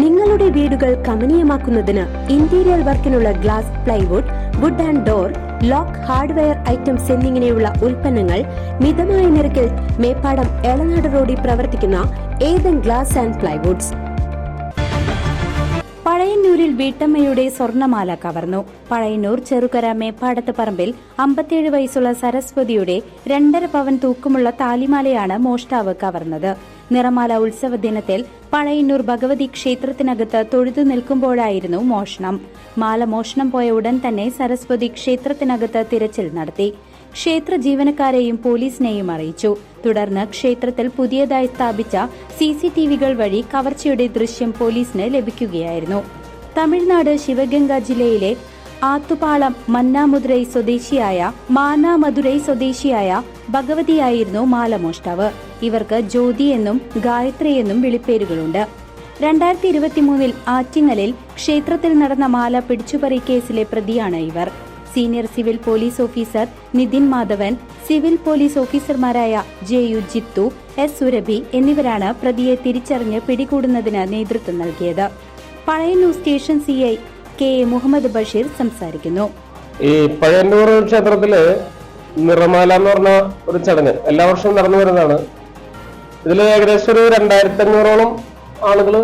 നിങ്ങളുടെ വീടുകൾ കമനീയമാക്കുന്നതിന് interior വർക്കിനുള്ള glass plywood wood and door lock hardware items എന്നിങ്ങനെയുള്ള ഉൽപ്പന്നങ്ങൾ മിതമായ നിരക്കിൽ മേപ്പാടം എളനാട് റോഡിൽ പ്രവർത്തിക്കുന്ന ഏതൻ ഗ്ലാസ് ആൻഡ് പ്ലൈവുഡ്സ് പഴയന്നൂരിൽ വീട്ടമ്മയുടെ സ്വർണമാല കവർന്നു. പഴയന്നൂർ ചെറുകര മേപ്പാടത്ത് പറമ്പിൽ അമ്പത്തിയേഴ് വയസ്സുള്ള സരസ്വതിയുടെ രണ്ടര പവൻ തൂക്കമുള്ള താലിമാലയാണ് മോഷ്ടാവ് കവർന്നത്. നിറമാല ഉത്സവ ദിനത്തിൽ പഴയന്നൂർ ഭഗവതി ക്ഷേത്രത്തിനകത്ത് തൊഴുതു നിൽക്കുമ്പോഴായിരുന്നു മോഷണം. മാല മോഷണം പോയ ഉടൻ തന്നെ സരസ്വതി ക്ഷേത്രത്തിനകത്ത് തിരച്ചിൽ നടത്തി. ക്ഷേത്ര ജീവനക്കാരെയും പോലീസിനെയും അറിയിച്ചു. തുടർന്ന് ക്ഷേത്രത്തിൽ പുതിയതായി സ്ഥാപിച്ച സി സി ടി വികൾ വഴി കവർച്ചയുടെ ദൃശ്യം പോലീസിന് ലഭിക്കുകയായിരുന്നു. തമിഴ്നാട് ശിവഗംഗ ജില്ലയിലെ ആത്തുപാളം മന്നാമുതുരൈ സ്വദേശിയായ മാനാമധുരൈ സ്വദേശിയായ ഭഗവതിയായിരുന്നു മാലമോഷ്ടാവ്. ഇവർക്ക് ജ്യോതി എന്നും ഗായത്രി എന്നും വിളിപ്പേരുകളുണ്ട്. രണ്ടായിരത്തി ഇരുപത്തിമൂന്നിൽ ആറ്റിങ്ങലിൽ ക്ഷേത്രത്തിൽ നടന്ന മാല പിടിച്ചുപറി കേസിലെ പ്രതിയാണ് ഇവർ. Senior civil police officer Nithin Madhavan civil police ഓഫീസർമാരായ J U Jithu S Surabhi എന്നിവരാണ് പ്രതിയെ തിരിച്ചറിഞ്ഞ് പിടികൂടുന്നതിന് നേതൃത്വം നൽകിയത്. Pazhayannur station C I K A Muhammad Basheer സംസാരിക്കുന്നു. ഈ പഴയന്നൂർ ക്ഷേത്രത്തിൽ നിറമാല എന്ന് പറഞ്ഞ ഒരു ചടങ്ങ് എല്ലാ വർഷവും നടന്നു വരുന്നതാണ്. ഇതിൽ ഏകദേശം ഒരു രണ്ടായിരത്തി അഞ്ഞൂറോളം ആളുകൾ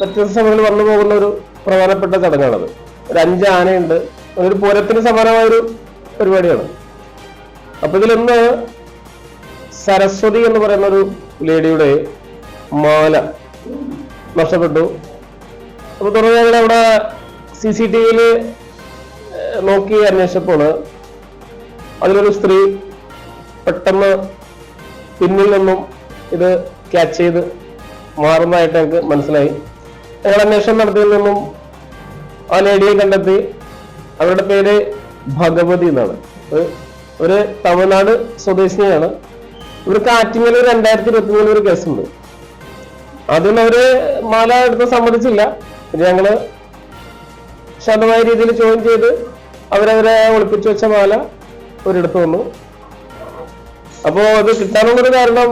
വ്യത്യസ്ത സമയങ്ങളിൽ വന്നു പോകുന്ന ഒരു പ്രധാനപ്പെട്ട ചടങ്ങാണത്. ഒരു അഞ്ച് ആനയുണ്ട്. ഒരു പൂരത്തിന് സമാനമായ ഒരു പരിപാടിയാണ്. അപ്പൊ ഇതിലൊന്ന് സരസ്വതി എന്ന് പറയുന്ന ഒരു ലേഡിയുടെ മാല നഷ്ടപ്പെട്ടു. അപ്പൊ തുടർന്ന് അവിടെ സി സി ടി വിയിൽ നോക്കി അന്വേഷിച്ചപ്പോൾ അതിലൊരു സ്ത്രീ പെട്ടെന്ന് പിന്നിൽ നിന്നും ഇത് ക്യാച്ച് ചെയ്ത് മാറുന്നതായിട്ട് ഞങ്ങൾക്ക് മനസ്സിലായി. ഞങ്ങൾ അന്വേഷണം നടത്തിയതിൽ നിന്നും ആ ലേഡിയെ കണ്ടെത്തി. അവരുടെ പേര് ഭഗവതി എന്നാണ്. ഒരു- തമിഴ്നാട് സ്വദേശിനിയാണ്. ഇവർക്ക് ആറ്റിങ്ങൽ രണ്ടായിരത്തി ഇരുപത്തി മൂന്നിൽ ഒരു കേസുണ്ട്. അതിന് അവർ മാല എടുത്ത് സമ്മതിച്ചില്ല. ഞങ്ങൾ ശാന്തമായ രീതിയിൽ ജോയിൻ ചെയ്ത് അവരവരെ ഒളിപ്പിച്ചു വെച്ച മാല ഒരിടത്ത് വന്നു. അപ്പോ അത് കിട്ടാനുള്ളൊരു കാരണം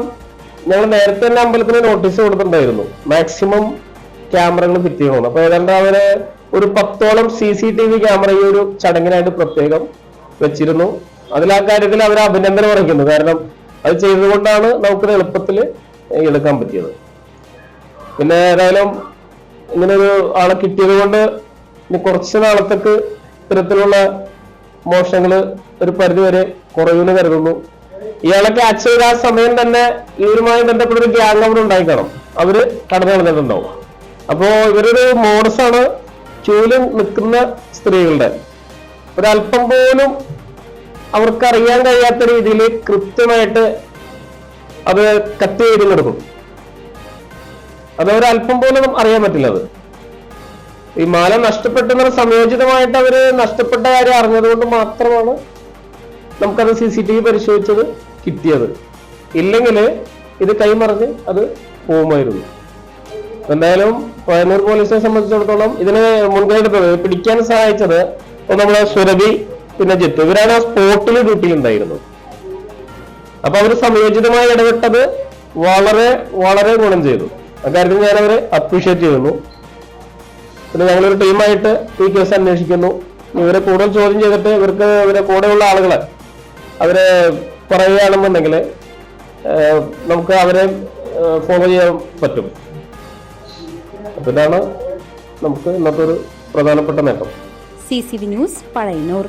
ഞങ്ങൾ നേരത്തെ തന്നെ അമ്പലത്തിന് നോട്ടീസ് കൊടുത്തിട്ടുണ്ടായിരുന്നു. മാക്സിമം ക്യാമറകൾ ഫിറ്റ് ചെയ്യണം. അപ്പൊ ഏതാണ്ട് അവർ ഒരു പത്തോളം C C T V camera ഈ ഒരു ചടങ്ങിനായിട്ട് പ്രത്യേകം വെച്ചിരുന്നു. അതിൽ ആ കാര്യത്തിൽ അവർ അഭിനന്ദനം അറിയിക്കുന്നു. കാരണം അത് ചെയ്തുകൊണ്ടാണ് നമുക്ക് എളുപ്പത്തിൽ എടുക്കാൻ പറ്റിയത്. പിന്നെ ഏതായാലും ഇങ്ങനെ ഒരു ആളെ കിട്ടിയത് കൊണ്ട് ഇനി കുറച്ച് നാളത്തേക്ക് ഇത്തരത്തിലുള്ള മോഷണങ്ങൾ ഒരു പരിധിവരെ കുറയുമെന്ന് കരുതുന്നു. ഇയാളെ ക്യാച്ച് ചെയ്ത ആ സമയം തന്നെ ഇവരുമായി ബന്ധപ്പെട്ട ഒരു ഗ്യാങ് അവിടെ ഉണ്ടായി കാണും അവർ കടന്നു കളഞ്ഞിട്ടുണ്ടാവും അപ്പോ ഇവരൊരു മോഡസാണ് ക്യൂവിൽ നിൽക്കുന്ന സ്ത്രീകളുടെ. ഒരല്പം പോലും അവർക്ക് അറിയാൻ കഴിയാത്ത രീതിയിൽ കൃത്യമായിട്ട് അത് കട്ട് എഴുതി അത് ഒരല്പം പോലും അറിയാൻ പറ്റില്ല അത്. ഈ മാല നഷ്ടപ്പെട്ടെന്ന സംയോജിതമായിട്ട് അവർ നഷ്ടപ്പെട്ട കാര്യം അറിഞ്ഞതുകൊണ്ട് മാത്രമാണ് നമുക്കത് സി സി ടി വി പരിശോധിച്ചത് കിട്ടിയത്. ഇല്ലെങ്കിൽ ഇത് കൈമറിഞ്ഞ് അത് പോകുമായിരുന്നു. എന്തായാലും പയ്യന്നൂർ പോലീസിനെ സംബന്ധിച്ചിടത്തോളം ഇതിനെ മുൻകൈയെടുത്തത് പിടിക്കാൻ സഹായിച്ചത് നമ്മുടെ സുരഭി പിന്നെ ജിത്തു. ഇവരാണ് ആ സ്പോട്ടിൽ ഡ്യൂട്ടി ഉണ്ടായിരുന്നത്. അപ്പൊ അവർ സംയോജിതമായി ഇടപെട്ടത് വളരെ വളരെ ഗുണം ചെയ്തു. അക്കാര്യത്തിൽ ഞാൻ അവരെ അപ്രീഷിയേറ്റ് ചെയ്യുന്നു. പിന്നെ ഞങ്ങളൊരു ടീമായിട്ട് ഈ കേസ് അന്വേഷിക്കുന്നു. ഇവരെ കൂടുതൽ ചോദ്യം ചെയ്തിട്ട് ഇവർക്ക് ഇവരെ കൂടെയുള്ള ആളുകളെ അവരെ പറയുകയാണെന്നുണ്ടെങ്കിൽ നമുക്ക് അവരെ ഫോളോ ചെയ്യാൻ പറ്റും. അതാണ് നമുക്ക് ഇന്നത്തെ ഒരു പ്രധാനപ്പെട്ട നേട്ടം. C C V news Pazhayannur.